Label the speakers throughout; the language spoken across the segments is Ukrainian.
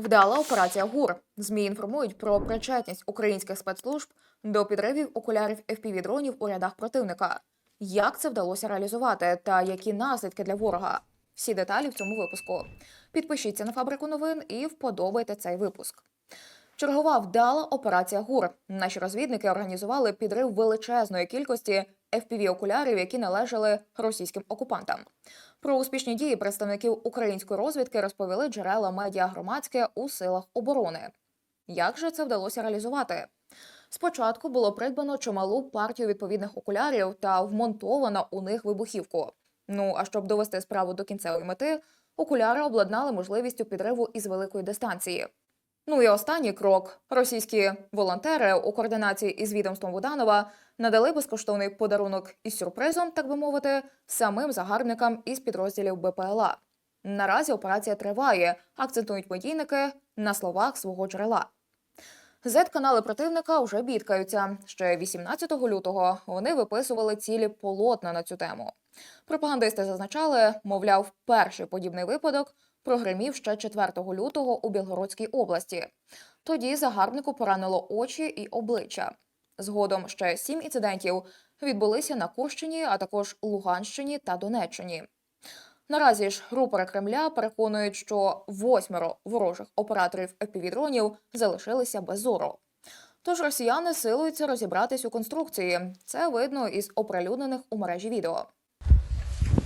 Speaker 1: Вдала операція ГУР. ЗМІ інформують про причетність українських спецслужб до підривів окулярів fpv дронів у рядах противника. Як це вдалося реалізувати та які наслідки для ворога? Всі деталі в цьому випуску. Підпишіться на фабрику новин і вподобайте цей випуск. Чергова вдала операція ГУР. Наші розвідники організували підрив величезної кількості FPV-окулярів, які належали російським окупантам. Про успішні дії представників української розвідки розповіли джерела медіа громадське у силах оборони. Як же це вдалося реалізувати? Спочатку було придбано чималу партію відповідних окулярів та вмонтовано у них вибухівку. Ну а щоб довести справу до кінцевої мети, окуляри обладнали можливістю підриву із великої дистанції. Ну і останній крок: російські волонтери у координації із відомством Буданова надали безкоштовний подарунок із сюрпризом, так би мовити, самим загарбникам із підрозділів БПЛА. Наразі операція триває, акцентують медійники на словах свого джерела. Зет-канали противника вже бідкаються. Ще 18 лютого вони виписували цілі полотна на цю тему. Пропагандисти зазначали, мовляв, перший подібний випадок прогримів ще 4 лютого у Білгородській області. Тоді загарбнику поранило очі і обличчя. Згодом ще сім інцидентів відбулися на Курщині, а також Луганщині та Донеччині. Наразі ж рупори Кремля переконують, що восьмеро ворожих операторів FPV-дронів залишилися без зору. Тож росіяни силуються розібратись у конструкції. Це видно із оприлюднених у мережі відео.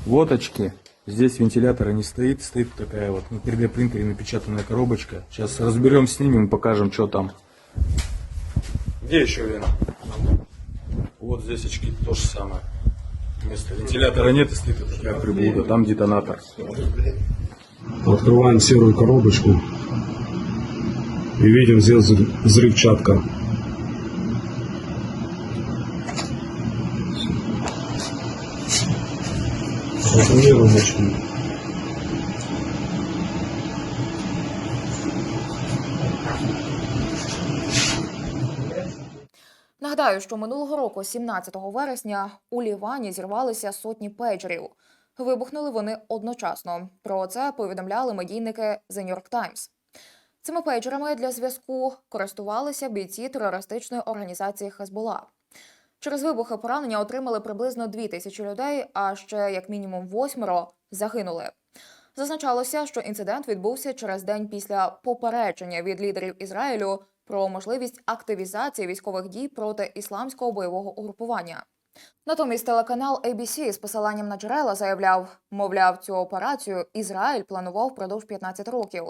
Speaker 2: Вот очки. Здесь вентилятора не стоит, стоит такая вот на 3D принтере напечатанная коробочка. Сейчас разберем, снимем, покажем, что там. Где еще Лена? Вот здесь очки то же самое. Вместо вентилятора нет и стоит такая приблуда. Там детонатор.
Speaker 3: Открываем серую коробочку и видим здесь взрывчатка. Детонируем очки.
Speaker 1: Нагадаю, що минулого року, 17 вересня, у Лівані зірвалися сотні пейджерів. Вибухнули вони одночасно. Про це повідомляли медійники The New York Times. Цими пейджерами для зв'язку користувалися бійці терористичної організації Хезбола. Через вибухи поранення отримали приблизно дві тисячі людей, а ще як мінімум восьмеро загинули. Зазначалося, що інцидент відбувся через день після попередження від лідерів Ізраїлю про можливість активізації військових дій проти ісламського бойового угрупування. Натомість телеканал ABC з посиланням на джерела заявляв, мовляв, цю операцію Ізраїль планував впродовж 15 років.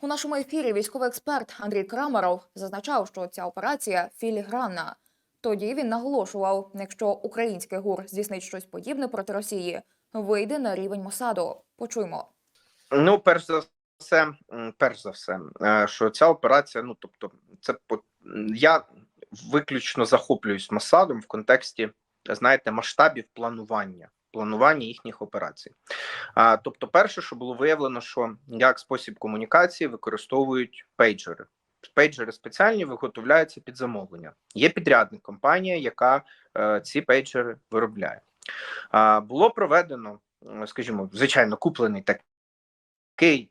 Speaker 1: У нашому ефірі військовий експерт Андрій Крамаров зазначав, що ця операція філігранна. Тоді він наголошував, якщо український ГУР здійснить щось подібне проти Росії, вийде на рівень Мосаду. Почуймо.
Speaker 4: Ну, перш за все, перш за все, е, що ця операція, ну тобто, це я виключно захоплююсь Масадом в контексті, знаєте, масштабів планування. Планування їхніх операцій. А, тобто, перше, що було виявлено, що як спосіб комунікації використовують пейджери. Пейджери спеціальні виготовляються під замовлення. Є підрядник компанія, яка е, ці пейджери виробляє. Було проведено, скажімо, звичайно, куплений такий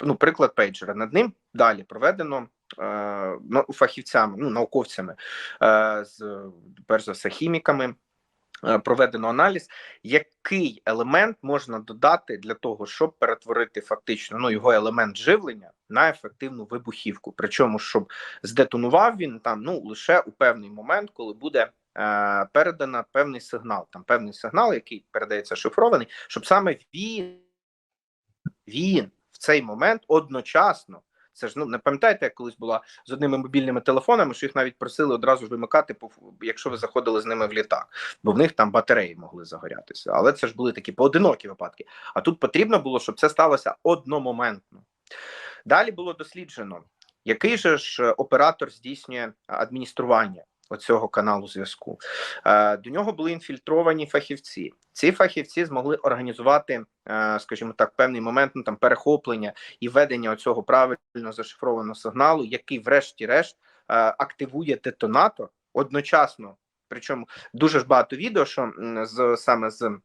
Speaker 4: ну, приклад пейджера. Над ним далі проведено е, фахівцями, ну, науковцями, е, з перш за все хіміками. Е, Проведено аналіз, який елемент можна додати для того, щоб перетворити фактично ну його елемент живлення на ефективну вибухівку. Причому, щоб здетонував він там ну лише у певний момент, коли буде е, передано певний сигнал. Там певний сигнал, який передається шифрований, щоб саме він він в цей момент одночасно. Це ж ну не пам'ятаєте, як колись була з одними мобільними телефонами, що їх навіть просили одразу ж вимикати, якщо ви заходили з ними в літак, бо в них там батареї могли загорятися. Але це ж були такі поодинокі випадки. А тут потрібно було, щоб це сталося одномоментно. Далі було досліджено, який же ж е, оператор здійснює адміністрування оцього каналу зв'язку. Е, До нього були інфільтровані фахівці. Ці фахівці змогли організувати, е, скажімо так, певний момент ну, там перехоплення і ведення оцього правильно зашифрованого сигналу, який, врешті-решт, е, активує детонатор одночасно. Причому дуже ж багато відео, що з саме з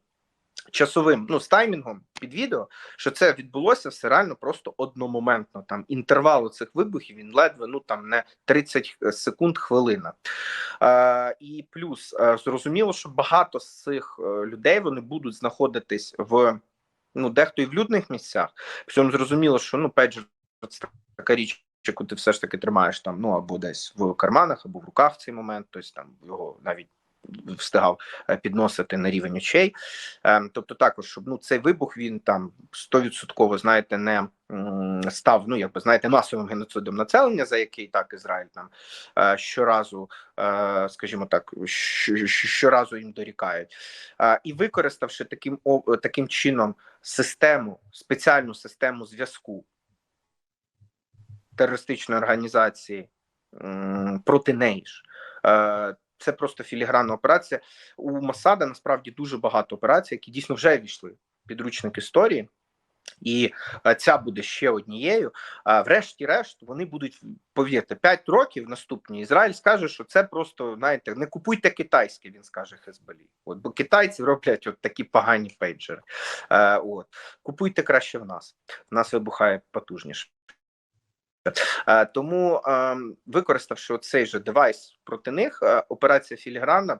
Speaker 4: часовим, ну, з таймінгом під відео, що це відбулося все реально просто одномоментно. Там інтервал цих вибухів він ледве ну там не 30 секунд, хвилина. Е, і плюс е, зрозуміло, що багато з цих е, людей вони будуть знаходитись в ну, дехто і в людних місцях. Причому зрозуміло, що ну, пейджер це така річ. Яку ти все ж таки тримаєш там, ну або десь в карманах, або в руках в цей момент, тобто там його навіть встигав е, підносити на рівень очей. Ем, тобто, також, щоб ну цей вибух він там стовідсотково, знаєте, не став, ну якби знаєте, масовим геноцидом населення, за який так Ізраїль там е, щоразу, е, скажімо так, щоразу їм дорікають, Е, і використавши таким таким чином систему, спеціальну систему зв'язку терористичної організації проти неї ж. Е, Це просто філігранна операція. У Масада насправді дуже багато операцій, які дійсно вже війшли в підручник історії. І е, ця буде ще однією. А врешті-решт, вони будуть повірте, 5 років наступні. Ізраїль скаже, що це просто знаєте, не купуйте китайське, він скаже Хезболі. От бо китайці роблять от такі погані пейджери. Е, от купуйте краще в нас. В нас вибухає потужніше. Е, Тому, е, використавши цей же девайс проти них, е, операція Філіграна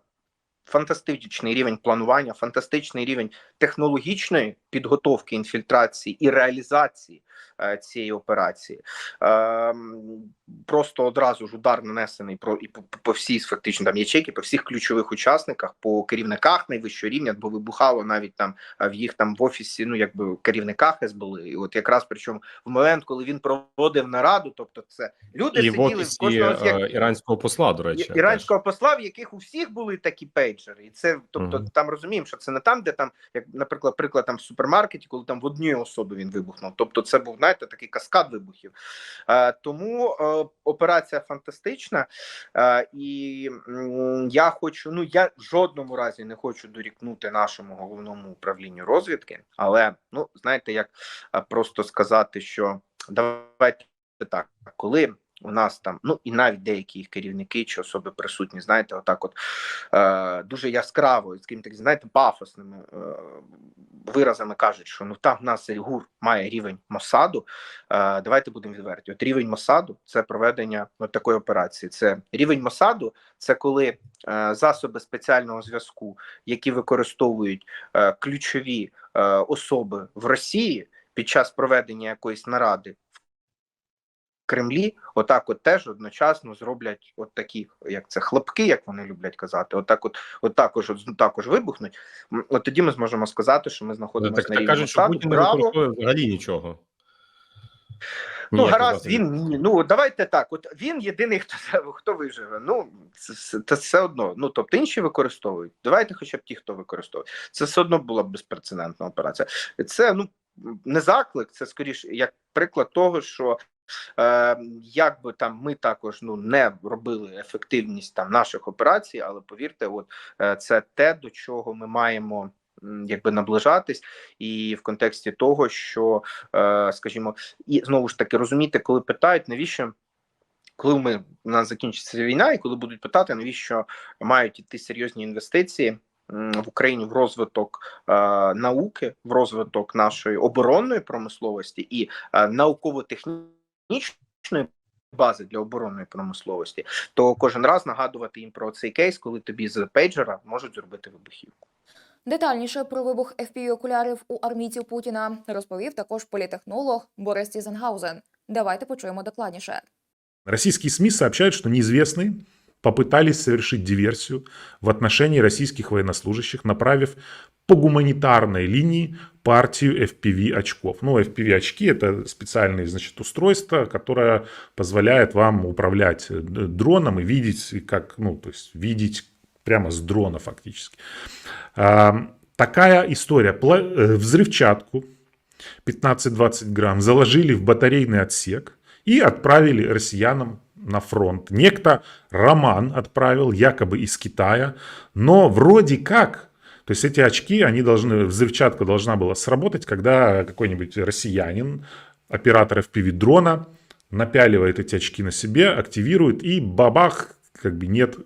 Speaker 4: фантастичний рівень планування, фантастичний рівень технологічної підготовки, інфільтрації і реалізації цієї операції. Е, Просто одразу ж удар нанесений про і по, по всій фактично там ячейки, по всіх ключових учасниках, по керівниках найвищого рівня, бо вибухало навіть там е, в їх там в офісі, ну якби керівниках СБУ. І от якраз причому в момент, коли він проводив нараду, тобто це люди
Speaker 5: І в
Speaker 4: сиділи
Speaker 5: офісі
Speaker 4: кожного як
Speaker 5: е, іранського посла, до речі.
Speaker 4: іранського посла, в яких у всіх були такі пейджери, і це тобто
Speaker 5: Мгм.
Speaker 4: там розуміємо, що це не там, де там, як, наприклад, приклад там в супермаркеті, коли там в одній особи він вибухнув. Тобто, це був знаєте, такий каскад вибухів. Е, тому е, операція фантастична, е, і я хочу. Ну я в жодному разі не хочу дорікнути нашому головному управлінню розвідки, але ну знаєте, як просто сказати, що давайте так, коли у нас там, ну і навіть деякі їх керівники чи особи присутні, знаєте, отак, от е, дуже яскраво, з ким так знаєте, пафосними е, виразами кажуть, що ну там в нас ГУР має рівень Мосаду. Е, давайте будемо відверті. От рівень Мосаду це проведення от такої операції. Це рівень Мосаду, це коли е, засоби спеціального зв'язку, які використовують е, ключові е, особи в Росії під час проведення якоїсь наради Кремлі, отак, от теж одночасно зроблять от такі, як це хлопки, як вони люблять казати, отак, от, от також, от, також вибухнуть. От тоді ми зможемо сказати, що ми знаходимося
Speaker 5: Так,
Speaker 4: на
Speaker 5: так
Speaker 4: рівні
Speaker 5: кажуть, що Путін не використовує взагалі нічого.
Speaker 4: Ну,
Speaker 5: Ніяких
Speaker 4: гаразд, він ні. Ну давайте так. От він єдиний, хто хто виживе. Ну це, це, все одно. Ну тобто інші використовують. Давайте, хоча б ті, хто використовує. Це все одно була б безпрецедентна операція. Це ну не заклик, це скоріше як приклад того, що. Е, як би там ми також ну не робили ефективність там наших операцій, але повірте, от е, це те, до чого ми маємо якби наближатись, і в контексті того, що е, скажімо, і знову ж таки розуміти, коли питають, навіщо. Коли ми у нас закінчиться війна, і коли будуть питати, навіщо мають іти серйозні інвестиції в Україні в розвиток е, науки, в розвиток нашої оборонної промисловості і науково-технічної бази для оборонної промисловості, то кожен раз нагадувати їм про цей кейс, коли тобі з пейджера можуть зробити вибухівку.
Speaker 1: Детальніше про вибух FPV-окулярів у армійців Путіна розповів також політехнолог Борис Тізенгаузен. Давайте почуємо докладніше.
Speaker 6: Российские СМИ сообщают, что неизвестные попытались совершить диверсию в отношении российских военнослужащих, направив по гуманитарной линии партию FPV-очков. Ну, FPV-очки – это специальное значит, устройство, которое позволяет вам управлять э, дроном и видеть, как, ну, то есть видеть прямо с дрона фактически. А, Такая история. Э, Взрывчатку 15-20 грамм заложили в батарейный отсек и отправили россиянам на фронт. Некто Роман отправил, якобы из Китая, но вроде как, то есть эти очки, они должны, взрывчатка должна была сработать, когда какой-нибудь россиянин, оператор FPV-дрона, напяливает эти очки на себе, активирует, и бабах, как бы нет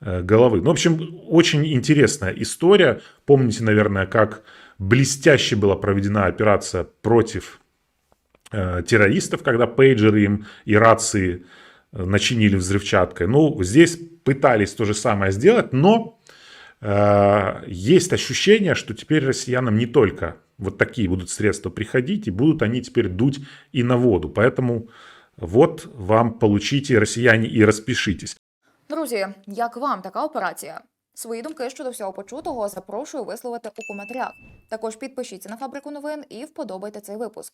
Speaker 6: э, головы. Ну, в общем, очень интересная история. Помните, наверное, как блестяще была проведена операция против э, террористов, когда пейджеры им и рации начинили взрывчаткой. Ну, здесь пытались то же самое сделать, но э, есть ощущение, что теперь россиянам не только вот такие будут средства приходить, и будут они теперь дуть и на воду. Поэтому вот вам получите, россияне, и распишитесь.
Speaker 1: Друзі, як вам така операція? Свої думки щодо всього почутого запрошую висловити у коментарях. Також підпишіться на фабрику новин і вподобайте цей випуск.